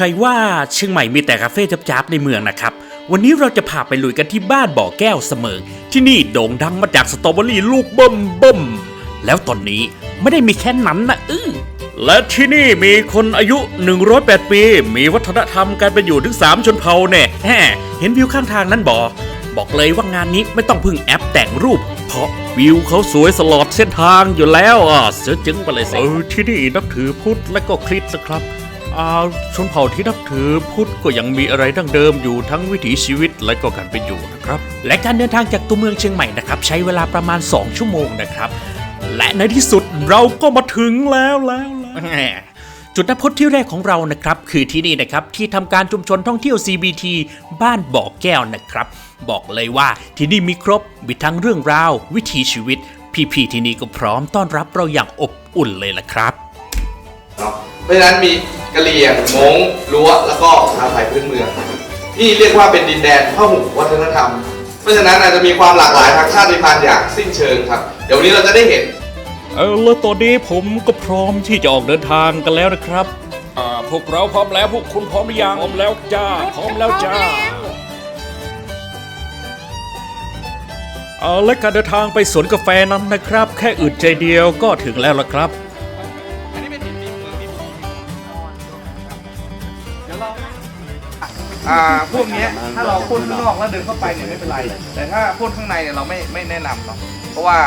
ใครว่าเชียงใหม่มีแต่คาเฟ่จับๆในเมืองนะครับ วันนี้เราจะพาไปลุยกันที่บ้านบ่อแก้วเสมอ ที่นี่โด่งดังมาจากสตรอเบอรี่ลูกเบิ่มเบิ่มแล้วตอนนี้ไม่ได้มีแค่นั้นนะอื้อและที่นี่มีคนอายุ 108 ปี มีวัฒนธรรมการเป็นอยู่ถึง 3 ชนเผ่าแน่แฮเห็นวิวข้างทางนั้นบอบอกเลยว่างานนี้ไม่ต้องพึ่งแอปแต่งรูป เพราะวิวเขาสวยสลอดเส้นทางอยู่แล้วอะเสือจึงไปเลยสิเออที่นี่นับถือพุทธและก็คริสต์นะครับ อ่าชนเผ่าที่นับถือพุทธก็ยังมีอะไรดั้งเดิมอยู่ทั้งวิถีชีวิตและก็การเป็นอยู่นะครับ และการเดินทางจากตัวเมืองเชียงใหม่นะครับ ใช้เวลาประมาณ 2 ชั่วโมงนะครับ และในที่สุดเราก็มาถึงแล้วแล้วแล้วแหมจุดนัดพบที่แรกของเรานะครับ คือที่นี่นะครับที่ทำการชุมชนท่องเที่ยว CBT บ้านบ่อแก้วนะครับ บอกเลยว่าที่นี่มีครบมีทั้งเรื่องราว วิถีชีวิต พี่ๆที่นี่ก็พร้อมต้อนรับเราอย่างอบอุ่นเลยล่ะครับ เนาะเพราะฉะนั้นมีกะเหรี่ยงม้งรั้ว แล้วก็ชาวไทยพื้นเมืองที่เรียกว่าเป็นดินแดนพหุวัฒนธรรม เพราะฉะนั้นอาจจะมีความหลากหลายทางชาติพันธุ์อย่างสิ้นเชิงครับ เดี๋ยววันนี้เราจะได้เห็น เออแล้วตอนนี้ผมก็พร้อมที่จะออกเดินทางกันแล้วนะครับ อ่าพวกเราพร้อมแล้วพวกคุณพร้อมหรือยังพร้อมแล้วจ้าพร้อมแล้วจ้าเอาและการเดินทางไปสวนกาแฟนั้นนะครับ แค่อึดใจเดียวก็ถึงแล้วละครับ อ่าพวกเนี้ยถ้าเราพ่นข้างนอกแล้วเดินเข้าไปเนี่ยไม่เป็นไร แต่ถ้าพ่นข้างในเนี่ยเราไม่ไม่แนะนำเนาะเพราะว่า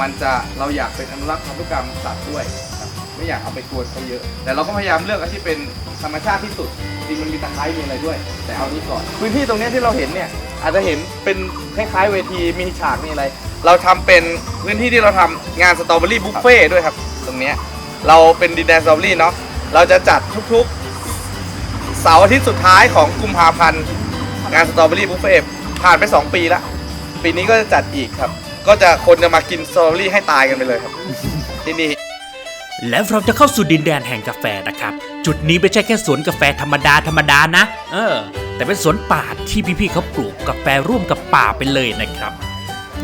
มันจะเราอยากเป็นอนุรักษ์พันธุกรรมสัตว์ด้วยครับไม่อยากเอาไปกวนเขาเยอะ แต่เราก็พยายามเลือกอันที่เป็นธรรมชาติที่สุดจริงมันมีตะไคร้มีอะไรด้วย แต่เอานี้ก่อน พื้นที่ตรงเนี้ยที่เราเห็นเนี่ยอาจจะเห็นเป็นคล้ายๆเวทีมีฉากมีอะไร เราทำเป็นพื้นที่ที่เราทำงานสตรอเบอรี่บุฟเฟ่ด้วยครับ ตรงเนี้ยเราเป็นดินแดนสตรอเบอรี่เนาะเราจะจัดทุกๆ เสาร์อาทิตย์สุดท้ายของกุมภาพันธ์งานสตรอเบอรี่บุฟเฟ่ผ่านไป 2 ปีละปีนี้ก็จะจัดอีกครับ ก็จะคนจะมากินสตรอเบอรี่ให้ตายกันไปเลยครับ ที่นี่ แล้วเราจะเข้าสู่ดินแดนแห่งกาแฟนะครับ จุดนี้ไม่ใช่แค่สวนกาแฟธรรมดาธรรมดานะ เออ แต่เป็นสวนป่าที่พี่ๆเขาปลูกกาแฟร่วมกับป่าไปเลยนะครับ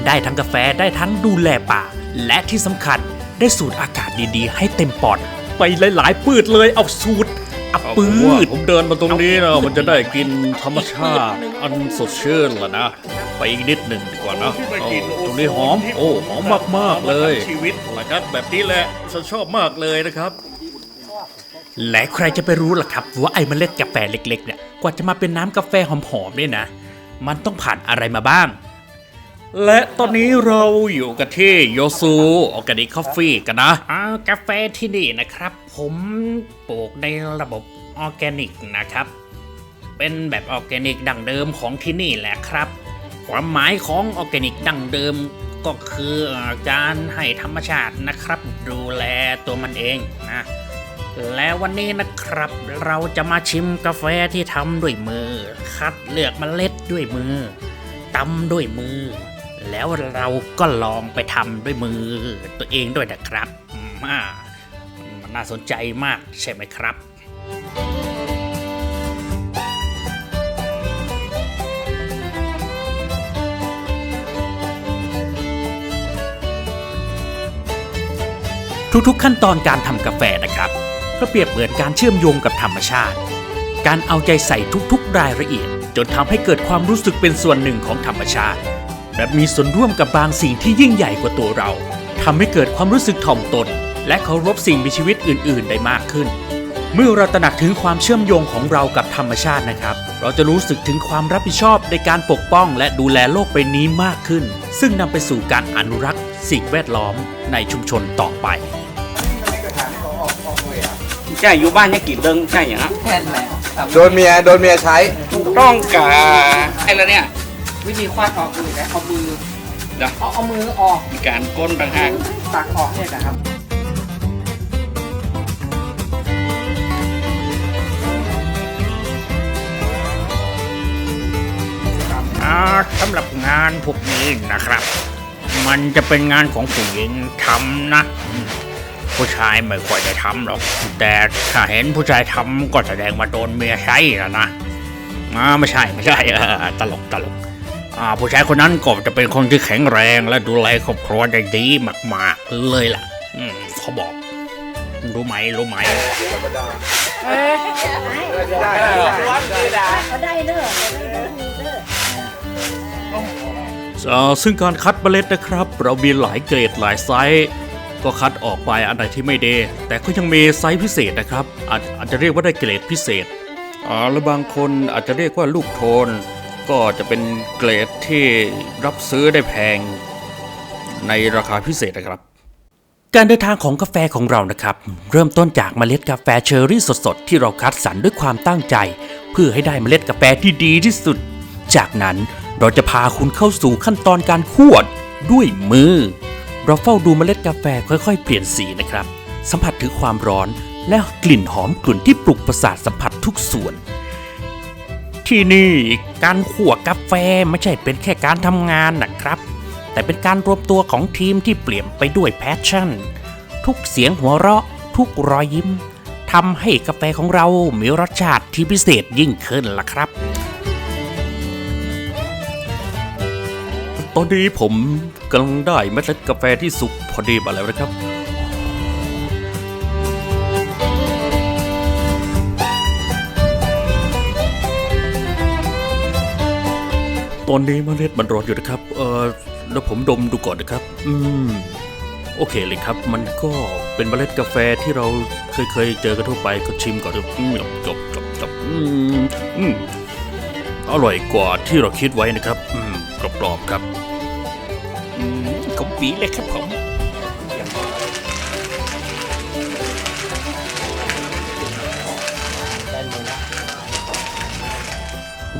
ได้ทั้งกาแฟได้ทั้งดูแลป่า และที่สำคัญได้สูดอากาศดีๆ ให้เต็มปอด ไปหลายๆปืดเลยเอาสูด อับปืดผมเดินมาตรงนี้นะมันจะได้กินธรรมชาติ อันสดชื่นละนะ ไปอีกนิดหนึ่งดีกว่านะโอ้ตรงนี้หอม โอ้หอมมากมากๆเลยชีวิตนะครับแบบนี้แหละฉันชอบมากเลยนะครับ และใครจะไปรู้ล่ะครับ ว่าไอ้เมล็ดกาแฟเล็กๆเนี่ยกว่าจะมาเป็นน้ำกาแฟหอมๆเนี่ยนะ มันต้องผ่านอะไรมาบ้างและตอนนี้เราอยู่กันที่โยซูออร์แกนิกคอฟฟี่กันนะอ่ากาแฟที่นี่นะครับ ผมปลูกในระบบออร์แกนิกนะครับ เป็นแบบออร์แกนิกดั้งเดิมของที่นี่แหละครับ ความหมายของออร์แกนิกดั้งเดิมก็คือการให้ธรรมชาตินะครับ ดูแลตัวมันเองนะและวันนี้นะครับเราจะมาชิมกาแฟที่ทำด้วยมือ คัดเลือกเมล็ดด้วยมือตำด้วยมือ แล้วเราก็ลองไปทำด้วยมือตัวเองด้วยนะครับมา น่าสนใจมากใช่ไหมครับทุกๆขั้นตอนการทำกาแฟนะครับก็เปรียบเหมือนการเชื่อมโยงกับธรรมชาติ การเอาใจใส่ทุกๆรายละเอียด จนทำให้เกิดความรู้สึกเป็นส่วนหนึ่งของธรรมชาติ และมีส่วนร่วมกับบางสิ่งที่ยิ่งใหญ่กว่าตัวเราทำให้เกิดความรู้สึกถ่อมตน และเคารพสิ่งมีชีวิตอื่น ๆ ได้มากขึ้น เมื่อเราตระหนักถึงความเชื่อมโยงของเรากับธรรมชาตินะครับ เราจะรู้สึกถึงความรับผิดชอบในการปกป้องและดูแลโลกใบนี้มากขึ้น ซึ่งนำไปสู่การอนุรักษ์ สิ่งแวดล้อมในชุมชนต่อไปใช่อยู่บ้านยังกี่เดิงใช่อย่างนั้นแค่นั้นแหละครับโดนเมียโดนเมียใช้ถูกต้องกาไอ้แล้วเนี่ยวิธีคว้านออกคือนะเอามือเดี๋ยวเอาเอามือออกมีการก้นต่างหากตักออกเนี่ยนะครับ สำหรับงานพวกนี้นะครับ มันจะเป็นงานของผู้หญิงทำนะอืมผู้ชายไม่ค่อยได้ทำหรอก แต่ถ้าเห็นผู้ชายทำก็แสดงว่าโดนเมียใช้แล้วนะอ่าไม่ใช่ไม่ใช่เออตลกตลกอ่าผู้ชายคนนั้นก็จะเป็นคนที่แข็งแรงและดูแลครอบครัวได้ดีมาก ๆ เลยล่ะ อืมเขาบอก รู้ไหมรู้ไหมธรรมดาได้ได้เขาได้เด้อเขาได้ เอ่อซึ่งการคัดเมล็ดนะครับ เรามีหลายเกรดหลายไซส์ก็คัดออกไปอันไหนที่ไม่ดีแต่ก็ยังมีไซส์พิเศษนะครับอาจอาจจะเรียกว่าได้เกรดพิเศษอ่าและบางคนอาจจะเรียกว่าลูกโทน ก็จะเป็นเกรดที่รับซื้อได้แพง ในราคาพิเศษนะครับ การเดินทางของกาแฟของเรานะครับ เริ่มต้นจากเมล็ดกาแฟเชอร์รี่สดๆ ที่เราคัดสรรด้วยความตั้งใจ เพื่อให้ได้เมล็ดกาแฟที่ดีที่สุด จากนั้น เราจะพาคุณเข้าสู่ขั้นตอนการคั่วด้วยมือ เราเฝ้าดูเมล็ดกาแฟค่อยๆ เปลี่ยนสีนะครับ สัมผัสถึงความร้อนและกลิ่นหอมกลุ่นที่ปลุกประสาทสัมผัสทุกส่วน ที่นี่การขั่วกาแฟไม่ใช่เป็นแค่การทำงานนะครับ แต่เป็นการรวมตัวของทีมที่เปลี่ยนไปด้วยแพชชั่น ทุกเสียงหัวเราะ ทุกรอยยิ้มทำให้กาแฟของเรามีรสชาติที่พิเศษยิ่งขึ้นล่ะครับ ตอนนี้ผมกำลังได้เมล็ดกาแฟที่สุกพอดีมาแล้วนะครับ ตอนนี้เมล็ดมันร้อนอยู่นะครับ เออแล้วผมดมดูก่อนนะครับ อืม โอเคเลยครับ มันก็เป็นเมล็ดกาแฟที่เราเคยเคยเจอกันทั่วไปก็ชิมก่อนครับจบจบจบอืมอืมอร่อยกว่าที่เราคิดไว้นะครับ อืมกรอบๆครับ มกปีเลยครับผม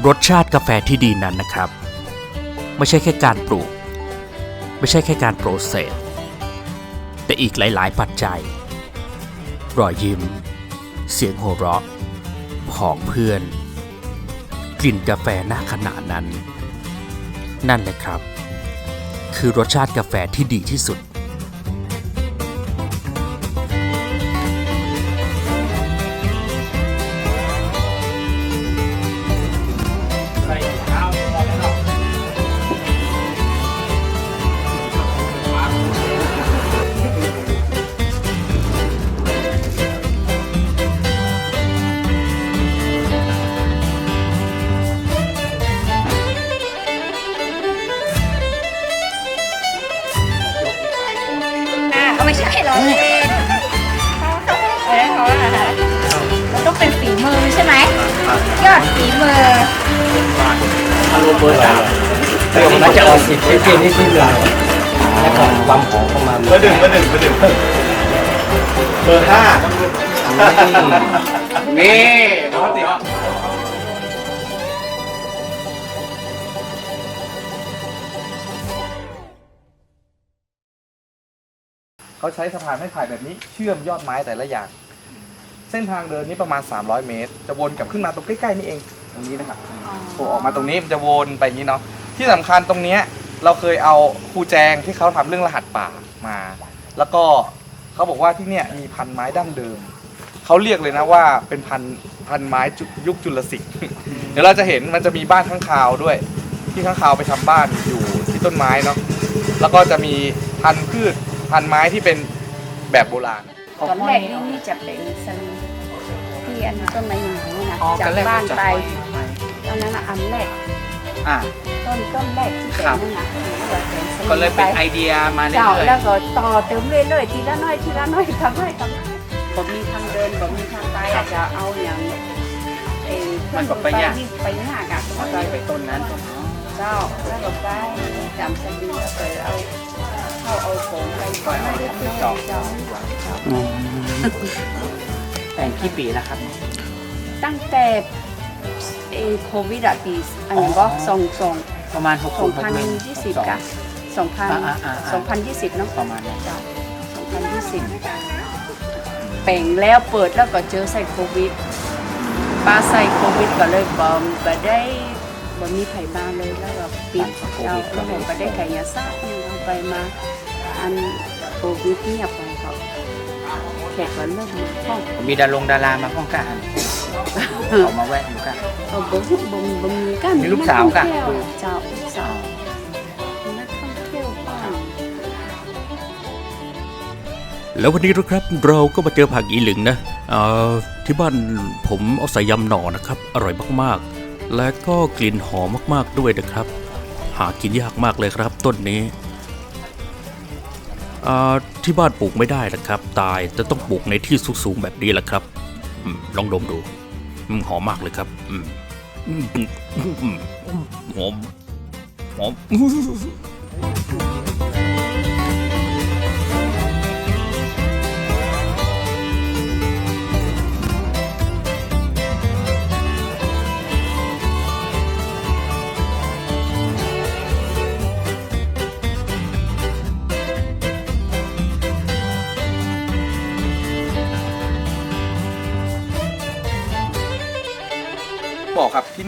รสชาติกาแฟที่ดีนั้นนะครับ ไม่ใช่แค่การปลูก ไม่ใช่แค่การโปรเซสแต่อีกหลาย ๆ ปัจจัย รอยยิ้ม เสียงโห่เราะของเพื่อน กลิ่นกาแฟหน้าขณะนั้น นั่นแหละครับ คือรสชาติกาแฟที่ดีที่สุด มันจะออกสีเปรี้ยวๆนิดๆเลยแล้วก็ความหอมเข้ามาเบอร์หนึ่งเบอร์หนึ่งเบอร์หนึ่งเบอร์ห้านี่เขาใช้สะพานไม้ไผ่แบบนี้เชื่อมยอดไม้แต่ละอย่าง เส้นทางเดินนี้ประมาณ 300 เมตร จะวนกลับขึ้นมาตรงใกล้ ๆ นี่เอง ตรงนี้นะครับโผล่ออกมาตรงนี้มันจะวนไปอย่างนี้เนาะที่สำคัญตรงเนี้ยเราเคยเอาครูแจงที่เขาทำเรื่องรหัสป่ามา แล้วก็เขาบอกว่าที่เนี่ยมีพันไม้ดั้งเดิมเขาเรียกเลยนะว่าเป็นพันพันไม้จุยุคจุลศิลป์ เดี๋ยวเราจะเห็นมันจะมีบ้านข้างคาวด้วย ที่ข้างคาวไปทำบ้านอยู่ที่ต้นไม้เนาะแล้วก็จะมีพันธุ์พืชพันธุ์ไม้ที่เป็นแบบโบราณ ตอนแรกนี่นี่จะเป็นสลิงที่อันต้นไม้หนาวนะอ๋อจากกันแรกบ้านจะไปไป ตอนนั้นน่ะอันแรกอ่า ต้นต้นแรกที่เป็นครับนั่นนะเราเป็นสงก็เลยเป็นไปไอเดียมาเรื่เจ้าอยแล้วก็ต่อเติมเรื่อยๆทีละน้อยทีละน้อยทำให้ทำให้ผมมีทางเดินผมมีทางไปอาจจะเอาอย่างเออเครื่องมือไปนี่ไปหน้ากันๆแล้วอันก็นี้ไปต้นนั้นต้นนี้เจ้าแล้วก็ไปจำสลิงแล้วก็เอาเข้าเอาผมไปก่อนไม่ได้เจ้าเจ้าแต่งกี่ปีแล้วครับตั้งแต่ เอโควิดอะปีอันนี้ก็ส่งส่งประมาณ6สอง6พันยี่สิบกะสองพันอ่าอ่าอ่าสองพันยี่สิบเนาะประมาณนั้นเจ้าสองพันยี่สิบแป่งแล้วเปิดแล้วก็เจอใส่โควิดป้าใส่โควิดก็เลยบอมก็ได้บ่มีไผมาเลยแล้วก็ปิดเราแล้วผมก็ได้ไก่ยาซาบเราไปมาอันโควิดเงียบไปก็แขกก็เริ่มมาห้องมีดารงดารามาป้องกัน เอามาแวะอยู่กัน เออบ่บ่บ่บ่มีกันมีลูกสาวกะ นัท่องเที่ยวเจ้าลูกสาวนักท่องเที่ยวบ้างแล้ววันนี้นะครับเราก็มาเจอผักอีหลึงนะเอ่อที่บ้านผมเอาใส่ยำหน่อนะครับ อร่อยมากๆ และก็กลิ่นหอมมากๆด้วยนะครับ หากินยากมากเลยครับ ต้นนี้อ่าที่บ้านปลูกไม่ได้นะครับ ตายจะต้องปลูกในที่สูงๆแบบนี้แหละครับอมลองดมดูอืม หอมมากเลยครับอืมอืมอืมอืมหอมหอม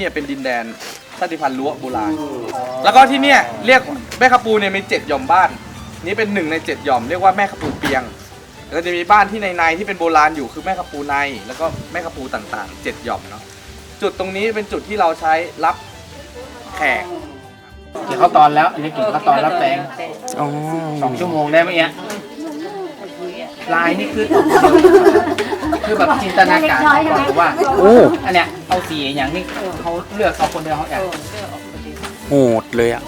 เนี่ยเป็นดินแดนชาติพันธุ์ล้วโบราณ แล้วก็ที่เนี่ยเรียกแม่ขปูเนี่ยมีเจ็ดหย่อมบ้าน นี่เป็นหนึ่งในเจ็ดหย่อมเรียกว่าแม่ขปูเปียง แล้วก็จะมีบ้านที่ในในๆที่เป็นโบราณอยู่คือแม่ขปูใน แล้วก็แม่ขปูต่างๆเจ็ดหย่อมเนาะ จุดตรงนี้เป็นจุดที่เราใช้รับแขกกินข้าวตอนแล้วอันนี้กินข้าวตอนรับแตงสองชั่วโมงได้ไหมเนี่ย ลายนี่คือคือแบบจินตนาการก่อนว่าอันเนี้ยเอาสีอย่างนี้เขาเลือกเขาคนเดียวเขาแอบโหดเลยอะ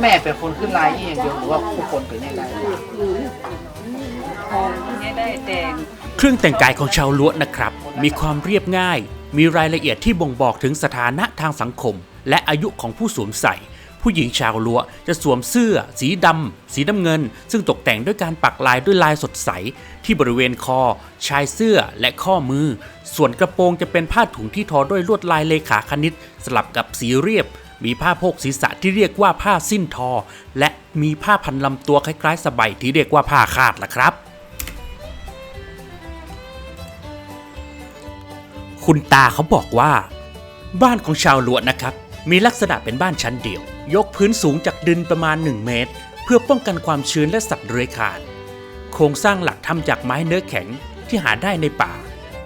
แม่เป็นคนขึ้นลายนี่อย่างเดียวหรือว่าทุกคนเป็นยังไงหอมเนี่ยได้แต่เครื่องแต่งกายของชาวล้วนะครับ มีความเรียบง่าย มีรายละเอียดที่บ่งบอกถึงสถานะทางสังคม และอายุของผู้สวมใส่ ผู้หญิงชาวล้วจะสวมเสื้อ สีดำสีน้ำเงิน ซึ่งตกแต่งด้วยการปักลายด้วยลายสดใส ที่บริเวณคอ ชายเสื้อและข้อมือ ส่วนกระโปรงจะเป็นผ้าถุงที่ทอด้วยลวดลายเลขาคณิต สลับกับสีเรียบ มีผ้าโพกศีรษะที่เรียกว่าผ้าสิ้นทอ และมีผ้าพันลำตัวคล้ายๆสบายที่เรียกว่าผ้าคาดล่ะครับคุณตาเขาบอกว่า บ้านของชาวลวดนะครับ มีลักษณะเป็นบ้านชั้นเดียว ยกพื้นสูงจากดินประมาณ 1 เมตร เพื่อป้องกันความชื้นและสัตว์เลื้อยคลาน โครงสร้างหลักทำจากไม้เนื้อแข็งที่หาได้ในป่า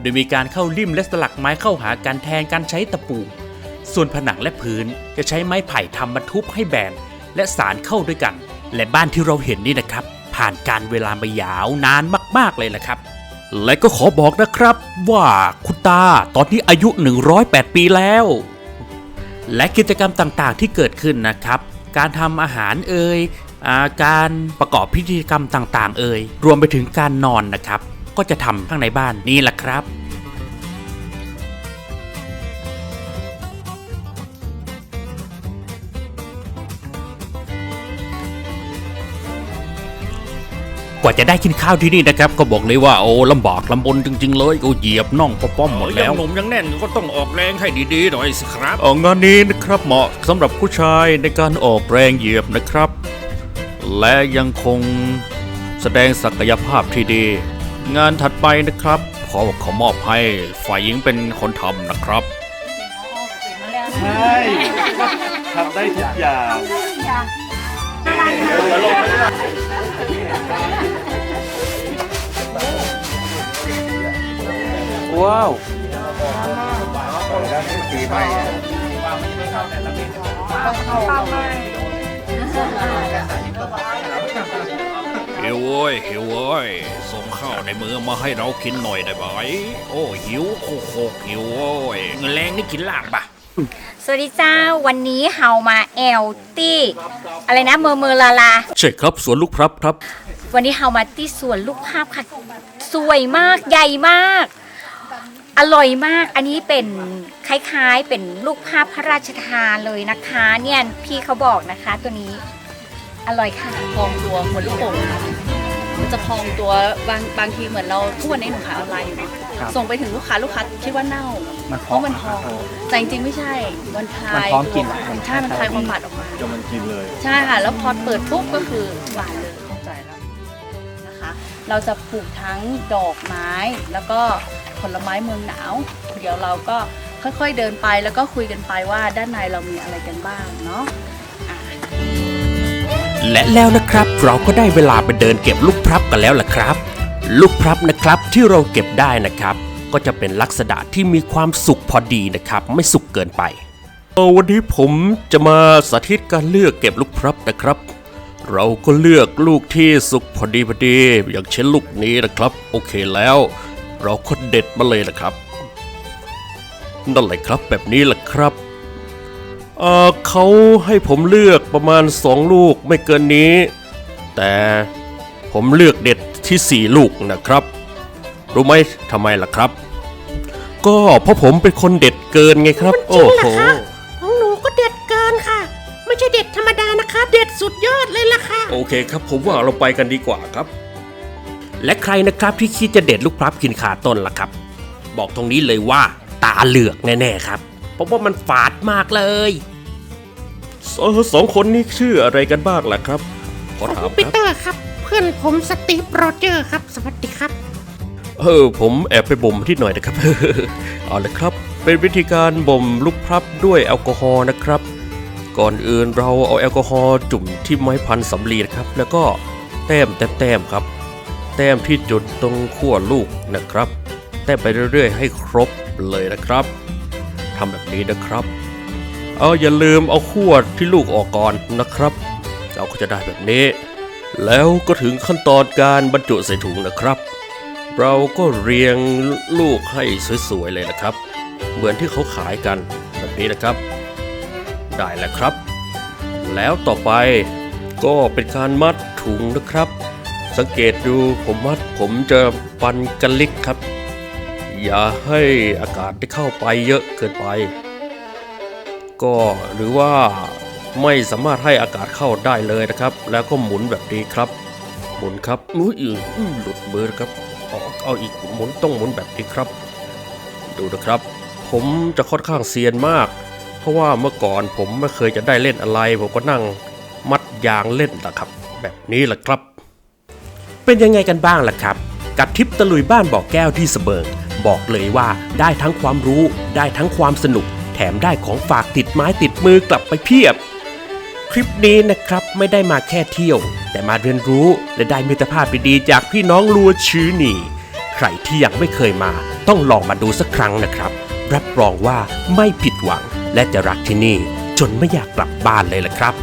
โดยมีการเข้าริมและสลักไม้เข้าหากันแทนการใช้ตะปู ส่วนผนังและพื้นจะใช้ไม้ไผ่ทำบรรทุบให้แบนและสารเข้าด้วยกัน และบ้านที่เราเห็นนี่นะครับ ผ่านการเวลามายาวนานมาก ๆเลยแหละครับและก็ขอบอกนะครับว่าคุณตาตอนนี้อายุ 108 ปีแล้ว และกิจกรรมต่างๆที่เกิดขึ้นนะครับ การทำอาหารเอ่ยอาการประกอบพิธีกรรมต่างๆ เอ่ยรวมไปถึงการนอนนะครับ ก็จะทำข้างในบ้านนี่แหละครับ กว่าจะได้กินข้าวที่นี่นะครับ ก็บอกเลยว่าโอ้ลำบากลำบนจริง ๆ เลยก็เหยียบน่องป้อมๆหมดแล้วยังหนุ่มยังแน่นก็ต้องออกแรงให้ดีๆหน่อยสิครับออกงานนี้นะครับเหมาะสำหรับผู้ชายในการออกแรงเหยียบนะครับ และยังคงแสดงศักยภาพที่ดี งานถัดไปนะครับ ขอขอมอบให้ฝ่ายหญิงเป็นคนทำนะครับใช่ทำได้ทุกอย่าง ว้าวปีใหม่หิวเว้ยหิวเว้ยส่งข้าวในมือมาให้เรากินหน่อยได้ไหมโอ้หิวโคกหิวเว้ยเงินแรงนี่กินลาบปะ สวัสดีเจ้าวันนี้เฮามาแอลตี้อะไรนะเมอร์เมอร์ลาลา ใช่ครับสวนลูกพรับครับ วันนี้เฮามาที่สวนลูกภาพค่ะ สวยมากใหญ่มาก อร่อยมากอันนี้เป็นคล้ายๆเป็นลูกภาพพระราชทานเลยนะคะ เนี่ยพี่เขาบอกนะคะตัวนี้อร่อยค่ะพองตัวเหมือนลูกโป่งค่ะมัน จะพองตัวบางบางทีเหมือนเราทุกวันนี้หนูขายออนไลน์อยู่เนอะส่งไปถึงลูกค้าลูกค้าคิดว่าเน่ามันเพพร้อมราะมันพอง แต่จริงๆไม่ใช่มันคลายมันพร้อมกินใช่มันคลายความบาดออกมา จะมันกินเลย ใช่ค่ะ แล้วพอเปิดปุ๊บก็คือหวานเลยเข้าใจแล้วนะคะ เราจะปลูกทั้งดอกไม้แล้วก็ผลไม้เมืองหนาว เดี๋ยวเราก็ค่อยๆเดินไปแล้วก็คุยกันไปว่าด้านในเรามีอะไรกันบ้างเนาะอะ และแล้วนะครับเราก็ได้เวลาไปเดินเก็บลูกพลับกันแล้วล่ะครับ ลูกพลับนะครับที่เราเก็บได้นะครับ ก็จะเป็นลักษณะที่มีความสุกพอดีนะครับ ไม่สุกเกินไปเอ่อวันนี้ผมจะมาสาธิตการเลือกเก็บลูกพรับนะครับ เราก็เลือกลูกที่สุกพอดีพอดี อย่างเช่นลูกนี้นะครับ โอเคแล้ว เราก็เด็ดมาเลยนะครับ นั่นแหละครับแบบนี้แหละครับ เอ่อเขาให้ผมเลือกประมาณสองลูกไม่เกินนี้ แต่ผมเลือกเด็ดที่สี่ลูกนะครับ รู้ไหมทำไมล่ะครับ ก็เพราะผมเป็นคนเด็ดเกินไงครับ โอ้โหของหนูก็เด็ดเกินค่ะ ไม่ใช่เด็ดธรรมดานะคะ เด็ดสุดยอดเลยล่ะค่ะ โอเคครับ ผมว่าเราไปกันดีกว่าครับ และใครนะครับที่คิดจะเด็ดลูกพลับกินขาต้นล่ะครับ บอกตรงนี้เลยว่าตาเหลือกแน่ๆครับเพ ราะว่ามันฝาดมากเลยสองสองคนนี้ชื่ออะไรกันบ้างล่ะครับ ขอถามปีครับ เตอร์ครับ เพื่อนผมสตีฟโรเจอร์ครับ สวัสดีครับ เออผมแอบไปบ่มที่หน่อยนะครับ เอาละครับ เป็นวิธีการบ่มลูกพลับด้วยแอลกอฮอล์นะครับ ก่อนอื่นเราเอาแอลกอฮอล์จุ่มที่ไม้พันสำลีนะครับ แล้วก็แต้มแต้มแต้มครับ แต้มที่จุดตรงขั้วลูกนะครับ แต้มไปเรื่อยๆ ให้ครบเลยนะครับ ทำแบบนี้นะครับเอาอย่าลืมเอาขั้วที่ลูกออกก่อนนะครับ เราก็จะได้แบบนี้ แล้วก็ถึงขั้นตอนการบรรจุใส่ถุงนะครับ เราก็เรียงลูกให้สวยๆเลยนะครับ เหมือนที่เขาขายกันแบบนี้นะครับ ได้แล้วครับ แล้วต่อไปก็เป็นการมัดถุงนะครับ สังเกตดูผมมัดผมจะปันกันลิกครับ อย่าให้อากาศได้เข้าไปเยอะเกินไป ก็หรือว่าไม่สามารถให้อากาศเข้าได้เลยนะครับ แล้วก็หมุนแบบนี้ครับ หมุนครับอุ้ยอื้อหลุดมือครับเอาเอาอีกหมุนต้องหมุนแบบนี้ครับ ดูนะครับ ผมจะค่อนข้างเซียนมาก เพราะว่าเมื่อก่อนผมไม่เคยจะได้เล่นอะไร ผมก็นั่งมัดยางเล่นนะครับ แบบนี้แหละครับ เป็นยังไงกันบ้างล่ะครับ กับทริปตะลุยบ้านบ่อแก้วที่สเบิง บอกเลยว่าได้ทั้งความรู้ ได้ทั้งความสนุก แถมได้ของฝากติดไม้ติดมือกลับไปเพียบ คลิปนี้นะครับไม่ได้มาแค่เที่ยว แต่มาเรียนรู้และได้มิตรภาพดีๆจากพี่น้องลัวชื้อหนีใครที่ยังไม่เคยมา ต้องลองมาดูสักครั้งนะครับ รับรองว่าไม่ผิดหวัง และจะรักที่นี่ จนไม่อยากกลับบ้านเลยล่ะครับ